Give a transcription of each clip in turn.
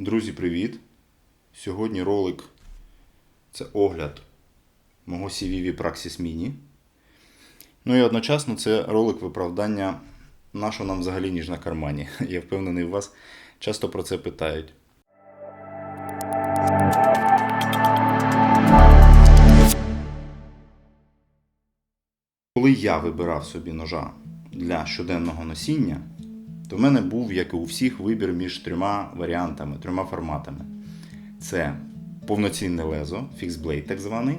Друзі, привіт! Сьогодні ролик це огляд мого CVV Praxis Mini. Ну і одночасно це ролик виправдання, на що нам взагалі ніж на кармані. Я впевнений, вас часто про це питають. Коли я вибирав собі ножа для щоденного носіння, то в мене був, як і у всіх, вибір між трьома варіантами, трьома форматами. Це повноцінне лезо, фіксблейд так званий.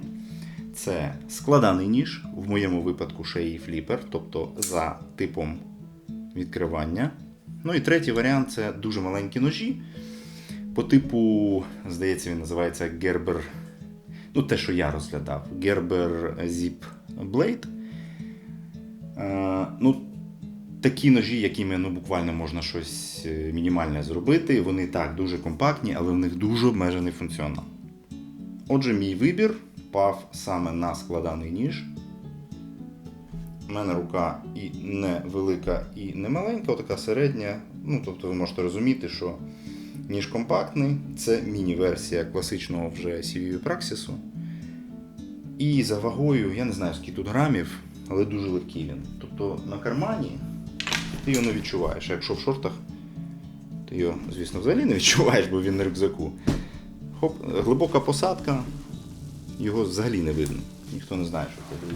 Це складаний ніж, в моєму випадку і фліпер, тобто за типом відкривання. Ну і третій варіант це дуже маленькі ножі. По типу, здається, він називається Gerber. Ну, те, що я розглядав, Gerber Zip Blade. Е, ну, такі ножі, якими ну, буквально можна щось е, мінімальне зробити. Вони так дуже компактні, але в них дуже обмежений функціонал. Отже, мій вибір пав саме на складаний ніж. У мене рука і не велика, і не маленька, така середня. Ну, тобто ви можете розуміти, що ніж компактний, це міні-версія класичного вже CVV Praxis. І за вагою, я не знаю скільки тут грамів, але дуже легкий він. Тобто на кармані ти його не відчуваєш. А якщо в шортах, ти його, звісно, взагалі не відчуваєш, бо він на рюкзаку. Хоп, глибока посадка, його взагалі не видно. Ніхто не знає, що це за.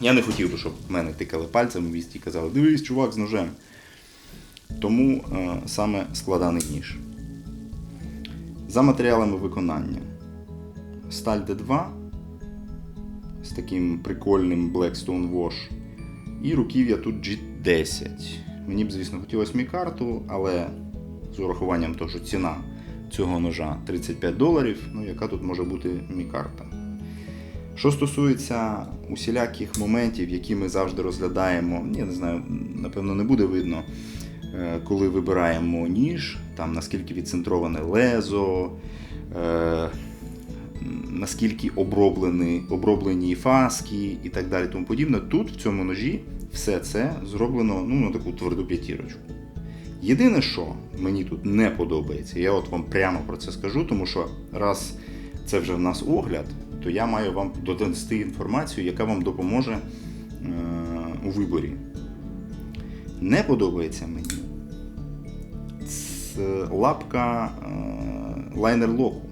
Я не хотів би, щоб мене тикали пальцем у вісті і казали, дивись, чувак з ножем. Тому е, саме складаний ніж. За матеріалами виконання. Сталь D2 з таким прикольним Blackstone Wash. І руків'я тут G10. Мені б, звісно, хотілося мікарту, але з урахуванням того, що ціна цього ножа 35 доларів, ну яка тут може бути мікарта. Що стосується усіляких моментів, які ми завжди розглядаємо, я не знаю, напевно, не буде видно, е, коли вибираємо ніж, там наскільки відцентроване лезо, е, наскільки оброблені, оброблені фаски і так далі. Тому подібне. Тут в цьому ножі все це зроблено ну, на таку тверду п'ятірочку. Єдине, що мені тут не подобається, я от вам прямо про це скажу, тому що раз це вже в нас огляд, то я маю вам донести інформацію, яка вам допоможе е- у виборі. Не подобається мені лапка е- лайнер локу.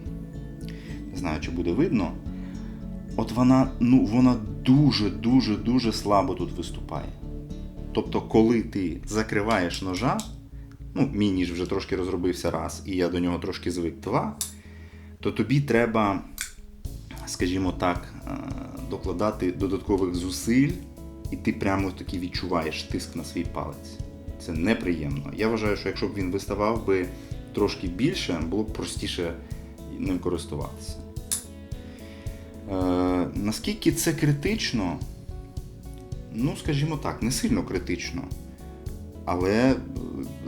Не знаю, чи буде видно. От вона, ну, вона дуже-дуже дуже слабо тут виступає. Тобто, коли ти закриваєш ножа, ну, мій ніж вже трошки розробився раз, і я до нього трошки звик два, то тобі треба, скажімо так, е, докладати додаткових зусиль, і ти прямо таки відчуваєш тиск на свій палець. Це неприємно. Я вважаю, що якщо б він виставав би трошки більше, було б простіше ним користуватися. Е, наскільки це критично? Ну, скажімо так, не сильно критично. Але е,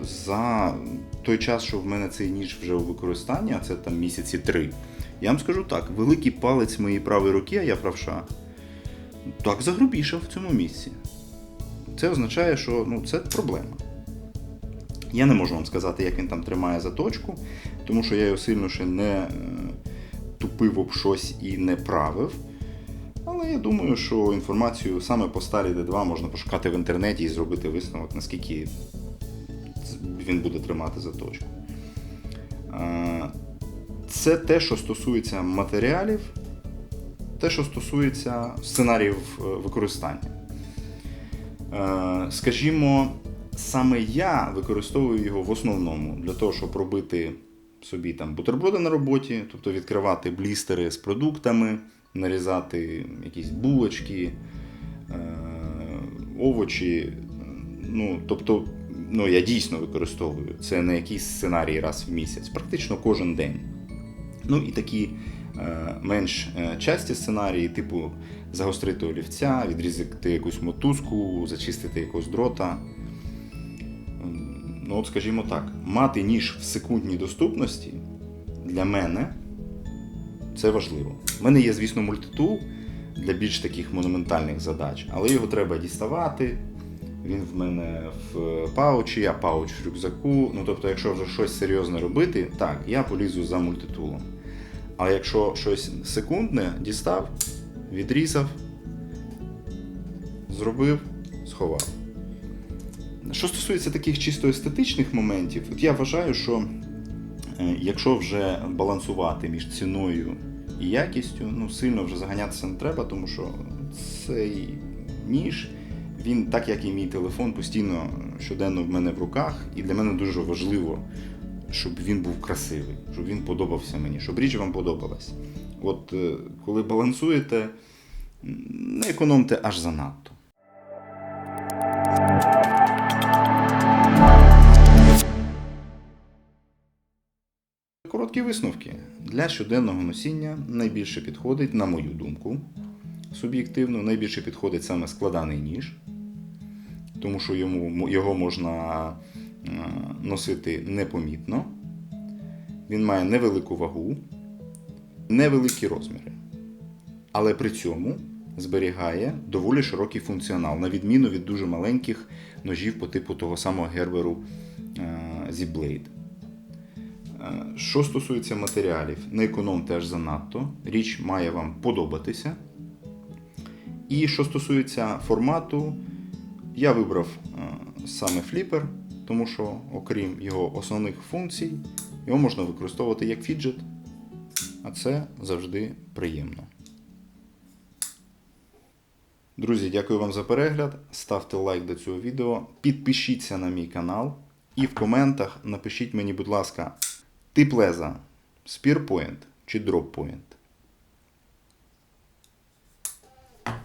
за той час, що в мене цей ніж вже у використанні, а це там місяці три, я вам скажу так: великий палець моєї правої руки, а я правша, так загрубішав в цьому місці. Це означає, що ну, це проблема. Я не можу вам сказати, як він там тримає заточку, тому що я його сильно ще не тупив об щось і не правив. Але я думаю, що інформацію саме по сталі D2 можна пошукати в інтернеті і зробити висновок, наскільки він буде тримати заточку. Це те, що стосується матеріалів, те, що стосується сценаріїв е, використання. Е, Скажімо, саме я використовую його в основному для того, щоб робити собі там бутерброди на роботі, тобто відкривати блістери з продуктами, нарізати якісь булочки, е, овочі. Ну, тобто, ну, я дійсно використовую. Це не якийсь сценарій раз в місяць, практично кожен день. Ну і такі е, менш е, часті сценарії, типу загострити олівця, відрізати якусь мотузку, зачистити якогось дрота. Ну, от, скажімо так, мати ніж в секундній доступності для мене це важливо. У мене є, звісно, мультитул для більш таких монументальних задач, але його треба діставати, Він в мене в паучі, я пауч в рюкзаку. Ну тобто, якщо вже щось серйозне робити, так, я полізу за мультитулом. Але якщо щось секундне, дістав, відрізав, зробив, сховав. Що стосується таких чисто естетичних моментів, от я вважаю, що е, якщо вже балансувати між ціною і якістю, ну сильно вже заганятися не треба, тому що цей ніж, він, так як і мій телефон, постійно щоденно в мене в руках, і для мене дуже важливо, щоб він був красивий, щоб він подобався мені, щоб річ вам подобалась. От е, коли балансуєте, не економте аж занадто. Короткі висновки. Для щоденного носіння найбільше підходить, на мою думку, суб'єктивно, найбільше підходить саме складаний ніж, тому що йому, його можна е, носити непомітно. Він має невелику вагу, невеликі розміри. Але при цьому зберігає доволі широкий функціонал, на відміну від дуже маленьких ножів по типу того самого Герберу е, Z-Blade. Е, Що стосується матеріалів, не економте аж занадто. Річ має вам подобатися. І що стосується формату, я вибрав е, саме фліпер, тому що, окрім його основних функцій, його можна використовувати як фіджет, а це завжди приємно. Друзі, дякую вам за перегляд. Ставте лайк до цього відео, підпишіться на мій канал і в коментах напишіть мені, будь ласка, тип леза Spearpoint чи Droppoint.